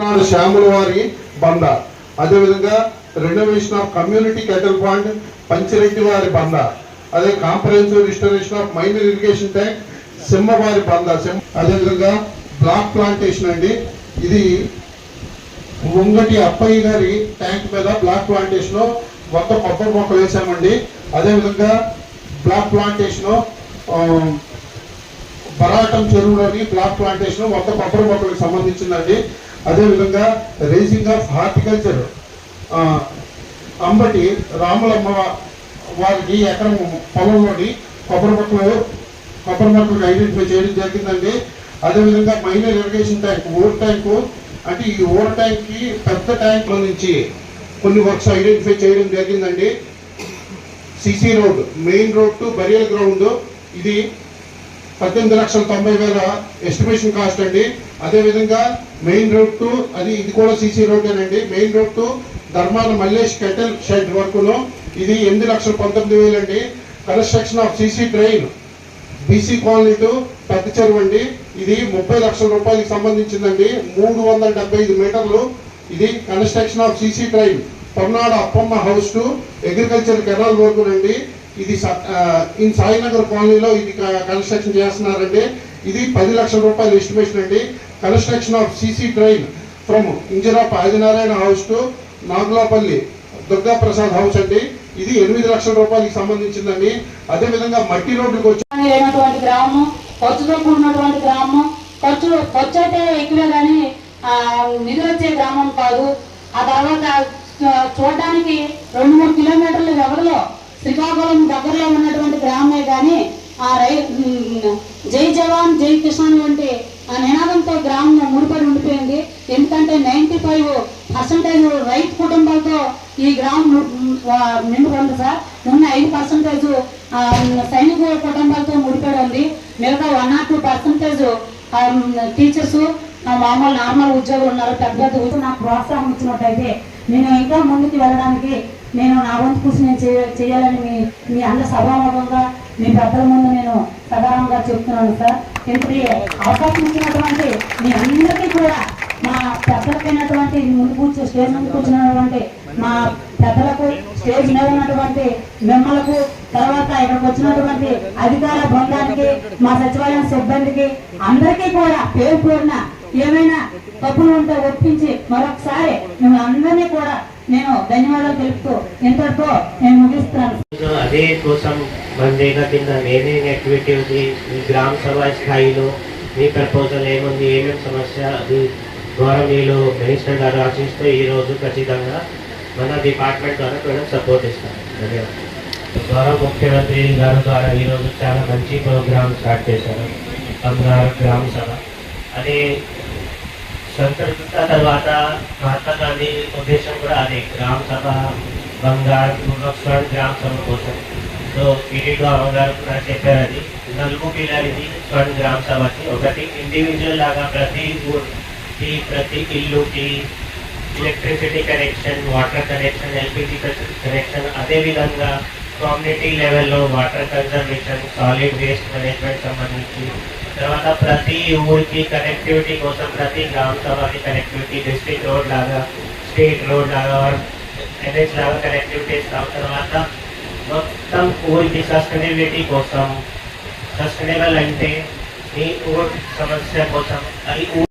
నాడు శ్యాముల వారి బంద అదేవిధంగా renovation of community cattle point Panchireddy వారి బంద అదే comprehensive restoration of minor irrigation tank సింహవారి బంద అదేవిధంగా బ్లాక్ ప్లాంటేషన్ అండి. ఇది ముంగటి అప్పయ్య గారి ట్యాంక్ మీద బ్లాక్ ప్లాంటేషన్ మొత్తం కొబ్బరి మొక్కలు వేసామండి అదేవిధంగా బ్లాక్ ప్లాంటేషన్ బరాటం చెరువులోని బ్లాక్ ప్లాంటేషన్ మొత్తం కొబ్బరి మొక్కలకు సంబంధించిందండి. అదేవిధంగా raising of horticulture Ambati Ramulamma వారికి ఎకరం పొలంలోని కొబ్బరి మొక్కలు కొబ్బరి మొక్కలకు ఐడెంటిఫై చేయడం జరిగిందండి. అదేవిధంగా minor irrigation tank or tank అంటే ఈ ఓర్ ట్యాంక్కి పెద్ద ట్యాంక్ల నుంచి కొన్ని వర్క్స్ ఐడెంటిఫై చేయడం జరిగిందండి. CC road main road to burial ground. ఇది పద్దెనిమిది లక్షల తొంభై వేల ఎస్టిమేషన్ కాస్ట్ అండి. అదేవిధంగా మెయిన్ రోడ్ టు అది ఇది కూడా CC రోడ్డేనండి main road to Dharmana Mallesh cattle shed వరకును ఇది ఎనిమిది లక్షల పంతొమ్మిది వేలు అండి construction of CC drain BC colony to పెద్ద చెరువు అండి. ఇది ముప్పై లక్షల రూపాయలకు సంబంధించిందండి. మూడు వందల డెబ్బై ఐదు మీటర్లు ఇది construction of CC drain Ponnadu Appamma house to agriculture canal వరకు అండి ఇది స- సాయినగర్ కాలనీలో ఇది కన్స్ట్రక్షన్ చేస్తున్నారండి. ఇది పది లక్షల రూపాయలు ఎస్టిమేషన్ అండి. Construction of CC drain from Injarap Adinarayana house to Nagulapalli Durga Prasad house అండి. ఇది ఎనిమిది లక్షల రూపాయలకి సంబంధించిందండి. అదే విధంగా మట్టి రోడ్డుకు వచ్చి లేనటువంటి గ్రామం ఖర్చుతో కూడినటువంటి గ్రామం ఖర్చు ఖర్చు అయితే ఎక్కువే కానీ నిధులు వచ్చే గ్రామం కాదు. ఆ తర్వాత చూడడానికి రెండు మూడు కిలోమీటర్ల వ్యవధిలో శ్రీకాకుళం దగ్గరలో ఉన్నటువంటి గ్రామమే కానీ ఆ రై జై జవాన్ జై కిసాన్ వంటి ఆ నినాదంతో గ్రామం ముడిపడి ఉండిపోయింది. ఎందుకంటే నైంటీ ఫైవ్ పర్సెంటేజ్ రైతు కుటుంబాలతో ఈ గ్రామం ను- వా- నిండుకుంది సార్. ఉన్న ఐదు పర్సంటేజ్ సైనిక కుటుంబాలతో ముడిపడి ఉంది. మిగతా one or two percentage teachers మామూలు నార్మల్ ఉద్యోగులు ఉన్నారు పెద్ద నాకు ప్రోత్సాహం ఇచ్చినట్టయితే నేను ఇంకా ముందుకు వెళ్ళడానికి నేను నా వంతు కృషి నేను చేయాలని మీ మీ అందరి సభాముఖంగా మీ పెద్దల ముందు నేను సదారంగా చెప్తున్నాను సార్. ఎందుకంటే అవకాశం ఇచ్చినటువంటి మీ అందరికీ కూడా మా పెద్దలకైనటువంటి ముందు కూర్చో స్టేజ్ ముందు కూర్చున్నటువంటి మా పెద్దలకు స్టేజ్ మీద ఉన్నటువంటి మిమ్మలకు తర్వాత ఇక్కడికి వచ్చినటువంటి అధికార బృందానికి మా సచివాలయం సిబ్బందికి అందరికీ కూడా పేరు పేరున ఏమైనా తప్పులు ఉంటే ఒప్పించి మరొకసారి మిమ్మల్ని అందరినీ కూడా నేను ధన్యవాదాలు తెలుపుతూ ఇంతటితో నేను ముగిస్తున్నాను. సో అదే కోసం మనదేగా కింద ఏమేమి యాక్టివిటీ ఉంది. ఈ గ్రామ సభ స్థాయిలో మీ ప్రపోజల్ ఏముంది ఏమేమి సమస్య అది గౌరవనీయులు మినిస్టర్ గారు ఆశిస్తే ఈ రోజు ఖచ్చితంగా మన డిపార్ట్మెంట్ ద్వారా కూడా సపోర్ట్ ఇస్తారు. ధన్యవాదాలు. గౌరవ ముఖ్యమంత్రి గారి ద్వారా ఈ రోజు చాలా మంచి ప్రోగ్రామ్ స్టార్ట్ చేశారు. బంగారు గ్రామ సభ. అది స్వతంత్రత తర్వాత మహాత్మా గాంధీ ఉద్దేశం కూడా అదే. గ్రామ సభ బంగారు పూర్వస్వరం గ్రామ సభ కోసం. సో ఈడీ గౌరవ్ గారు కూడా చెప్పారు అది. నలుగు పిల్లలది స్వర్ణ గ్రామ సభకి. ఒకటి ఇండివిజువల్ లాగా ప్రతి ఊరికి ప్రతి ఇల్లుకి electricity connection water connection LPG connection అదేవిధంగా కమ్యూనిటీ లెవెల్లో water conservation solid waste management సంబంధించి. తర్వాత ప్రతి ఊరికి కనెక్టివిటీ కోసం ప్రతి గ్రామ సభకి కనెక్టివిటీ డిస్ట్రిక్ట్ రోడ్ లాగా స్టేట్ రోడ్ లాగా ఎన్హెచ్ లాగా కనెక్టివిటీ ఇస్తాం. తర్వాత మొత్తం ఊరికి సస్టైనబిలిటీ కోసం సస్టైనబుల్ అంటే ఈ ఊరి సమస్య కోసం అది ఊ-